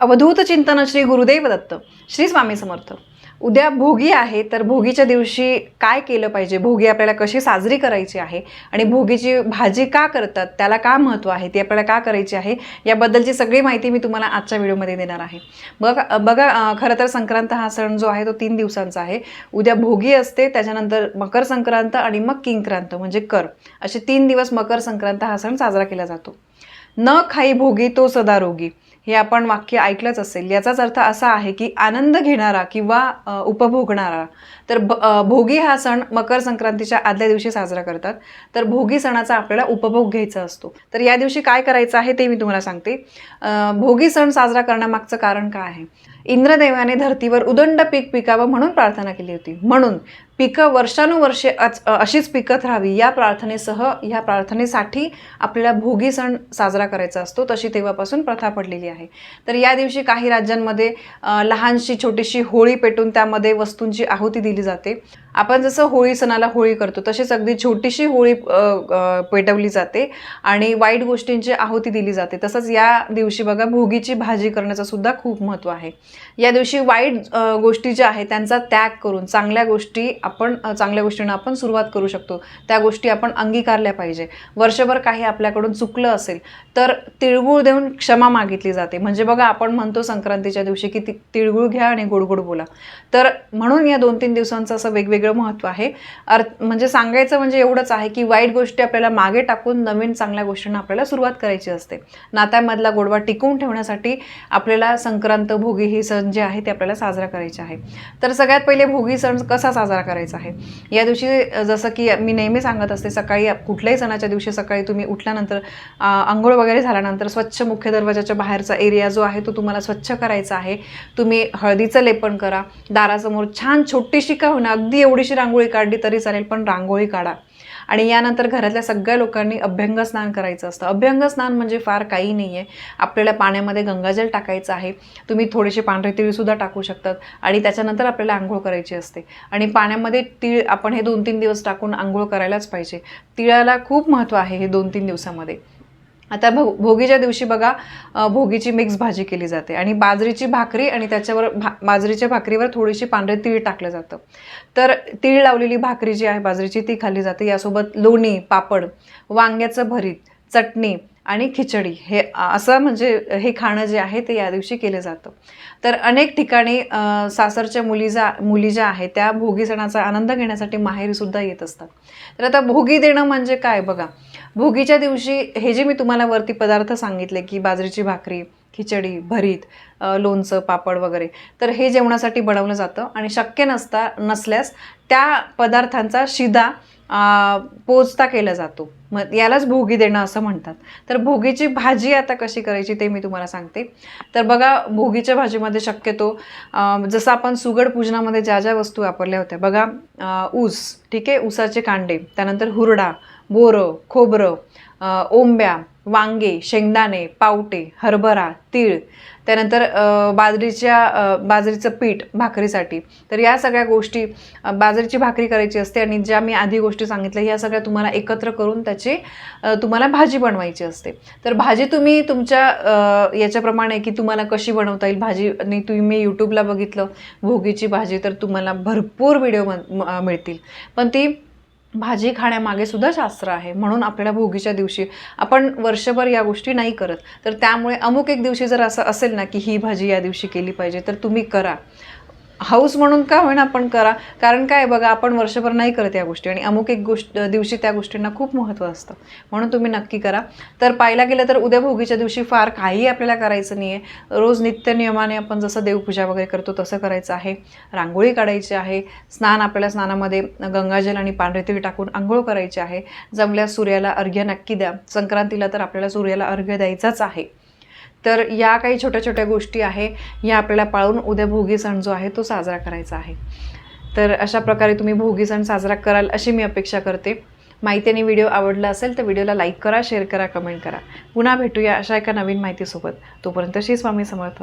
अवधूत चिंतन श्री गुरुदेव दत्त श्री स्वामी समर्थ. उद्या भोगी आहे तर भोगीच्या दिवशी काय केलं पाहिजे? भोगी आपल्याला कशी साजरी करायची आहे? आणि भोगीची भाजी का करतात? त्याला का महत्त्व आहे? ती आपल्याला का करायची आहे? याबद्दलची सगळी माहिती मी तुम्हाला आजच्या व्हिडिओमध्ये देणार आहे. बघा बघा खरं तर संक्रांत हा सण जो आहे तो तीन दिवसांचा आहे. उद्या भोगी असते त्याच्यानंतर मकर संक्रांत आणि मग किंक्रांत म्हणजे कर. असे तीन दिवस मकर संक्रांत हा सण साजरा केला जातो. न खाई भोगी तो सदा रोगी. हे आपण वाक्य ऐकलंच असेल. याचाच अर्थ असा आहे की आनंद घेणारा किंवा उपभोगणारा. तर ब भोगी हा सण मकर संक्रांतीच्या आदल्या दिवशी साजरा करतात. तर भोगी सणाचा आपल्याला उपभोग घ्यायचा असतो. तर या दिवशी काय करायचं आहे ते मी तुम्हाला सांगते. भोगी सण साजरा करण्यामागचं कारण काय आहे? इंद्रदेवाने धर्तीवर उदंड पीक पिकावं म्हणून प्रार्थना केली होती. म्हणून पिकं वर्षानुवर्षे अच अशीच पिकत राहावी या प्रार्थनेसह ह्या प्रार्थनेसाठी आपल्याला भोगी सण साजरा करायचा असतो तशी तेव्हापासून प्रथा पडलेली आहे. तर या दिवशी काही राज्यांमध्ये लहानशी छोटीशी होळी पेटून त्यामध्ये वस्तूंची आहुती दिली जाते. आपण जसं होळी सणाला होळी करतो तशीच अगदी छोटीशी होळी पेटवली जाते आणि वाईट गोष्टींची आहुती दिली जाते. तसंच या दिवशी बघा भोगीची भाजी करण्याचं सुद्धा खूप महत्त्व आहे. या दिवशी वाईट गोष्टी ज्या आहेत त्यांचा त्याग करून चांगल्या गोष्टी आपण चांगल्या गोष्टींना आपण सुरुवात करू शकतो. त्या गोष्टी आपण अंगीकारल्या पाहिजे. वर्षभर काही आपल्याकडून चुकलं असेल तर तिळगुळ देऊन क्षमा मागितली जाते. म्हणजे बघा आपण म्हणतो संक्रांतीच्या दिवशी की ती तिळगुळ घ्या आणि गोडगोड बोला. तर म्हणून या दोन तीन दिवसांचं असं वेगवेगळं महत्त्व आहे. अर्थ म्हणजे सांगायचं म्हणजे एवढंच आहे की वाईट गोष्टी आपल्याला मागे टाकून नवीन चांगल्या गोष्टींना आपल्याला सुरुवात करायची असते. नात्यामधला गोडवा टिकवून ठेवण्यासाठी आपल्याला संक्रांत भोगी ही सण जे आहे ते आपल्याला साजरा करायचे आहे. तर सगळ्यात पहिले भोगी सण कसा साजरा करायचा आहे? या दिवशी जसं की मी नेहमी सांगत असते सकाळी कुठल्याही सणाच्या दिवशी सकाळी तुम्ही उठल्यानंतर आंघोळ वगैरे झाल्यानंतर स्वच्छ मुख्य दरवाजाच्या बाहेरचा एरिया जो आहे तो तुम्हाला स्वच्छ करायचा आहे. तुम्ही हळदीचं लेपन करा दारासमोर छान छोटीशी का होणं अगदी एवढीशी रांगोळी काढली तरी चालेल पण रांगोळी काढा. आणि यानंतर घरातल्या सगळ्या लोकांनी अभ्यंग स्नान करायचं असतं. अभ्यंग स्नान म्हणजे फार काही नाही आहे आपल्याला पाण्यामध्ये गंगाजल टाकायचं आहे. तुम्ही थोडेसे पांढरे तिळसुद्धा टाकू शकतात आणि त्याच्यानंतर आपल्याला आंघोळ करायची असते. आणि पाण्यामध्ये तीळ आपण हे दोन तीन दिवस टाकून आंघोळ करायलाच पाहिजे. तिळाला खूप महत्त्व आहे हे दोन तीन दिवसामध्ये. आता भो भोगीच्या दिवशी बघा भोगीची मिक्स भाजी केली जाते आणि बाजरीची भाकरी आणि त्याच्यावर भा बाजरीच्या भाकरीवर थोडीशी पांढरे तीळ टाकलं जातं. तर तीळ लावलेली भाकरी जी आहे बाजरीची ती खाल्ली जाते. यासोबत लोणी पापड वांग्याचं भरीत चटणी आणि खिचडी हे असं म्हणजे हे खाणं जे आहे ते या दिवशी केलं जातं. तर अनेक ठिकाणी सासरच्या मुली जा मुली ज्या आहेत त्या भोगी सणाचा आनंद घेण्यासाठी माहेरीसुद्धा येत असतात. तर आता भोगी देणं म्हणजे काय? बघा भोगीच्या दिवशी हे जे मी तुम्हाला वरती पदार्थ सांगितले की बाजरीची भाकरी खिचडी भरीत लोणचं पापड वगैरे. तर हे जेवणासाठी बनवलं जातं आणि शक्य नसता नसल्यास त्या पदार्थांचा शिदा पोचता केला जातो. मग यालाच भोगी देणं असं म्हणतात. तर भोगीची भाजी आता कशी करायची ते मी तुम्हाला सांगते. तर बघा भोगीच्या भाजीमध्ये शक्यतो जसं आपण सुगड पूजनामध्ये ज्या ज्या वस्तू वापरल्या होत्या. बघा ऊस ठीक आहे? ऊसाचे कांडे त्यानंतर हुरडा बोरं खोबरं ओंब्या वांगे शेंगदाणे पावटे हरभरा तीळ त्यानंतर बाजरीच्या बाजरीचं पीठ भाकरीसाठी. तर या सगळ्या गोष्टी बाजरीची भाकरी करायची असते आणि ज्या मी आधी गोष्टी सांगितल्या ह्या सगळ्या तुम्हाला एकत्र करून त्याची तुम्हाला भाजी बनवायची असते. तर भाजी तुम्ही तुमच्या याच्याप्रमाणे की तुम्हाला कशी बनवता येईल भाजी आणि तुम्ही यूट्यूबला बघितलं भोगीची भाजी तर तुम्हाला भरपूर व्हिडिओ मिळतील. पण ती भाजी खाण्यामागे सुद्धा शास्त्र आहे. म्हणून आपल्याला भोगीच्या दिवशी आपण वर्षभर या गोष्टी नाही करत. तर त्यामुळे अमुक एक दिवशी जर असं असेल ना की ही भाजी या दिवशी केली पाहिजे तर तुम्ही करा. हाऊस म्हणून का होईना आपण करा. कारण काय बघा आपण वर्षभर नाही करत या गोष्टी आणि अमुक एक गोष्ट दिवशी त्या गोष्टींना खूप महत्त्व असतं. म्हणून तुम्ही नक्की करा. तर पाहायला गेलं तर उद्या भोगीच्या दिवशी फार काही आपल्याला करायचं नाही आहे रोज नित्यनियमाने आपण जसं देवपूजा वगैरे करतो तसं करायचं आहे. रांगोळी काढायची आहे. स्नान आपल्याला स्नानामध्ये गंगाजल आणि पांढरेतीळ टाकून आंघोळ करायची आहे. जमल्यास सूर्याला अर्घ्य नक्की द्या. संक्रांतीला तर आपल्याला सूर्याला अर्घ्य द्यायचाच आहे. तर या काही छोट्या छोट्या गोष्टी आहे या आपल्याला पाळून उद्या भोगी सण जो आहे तो साजरा करायचा आहे. तर अशा प्रकारे तुम्ही भोगी सण साजरा कराल अशी मी अपेक्षा करते. माहिती आणि व्हिडिओ आवडला असेल तर व्हिडिओला लाईक करा शेअर करा कमेंट करा. पुन्हा भेटूया अशा एका नवीन माहितीसोबत. तोपर्यंत श्री स्वामी समर्थ.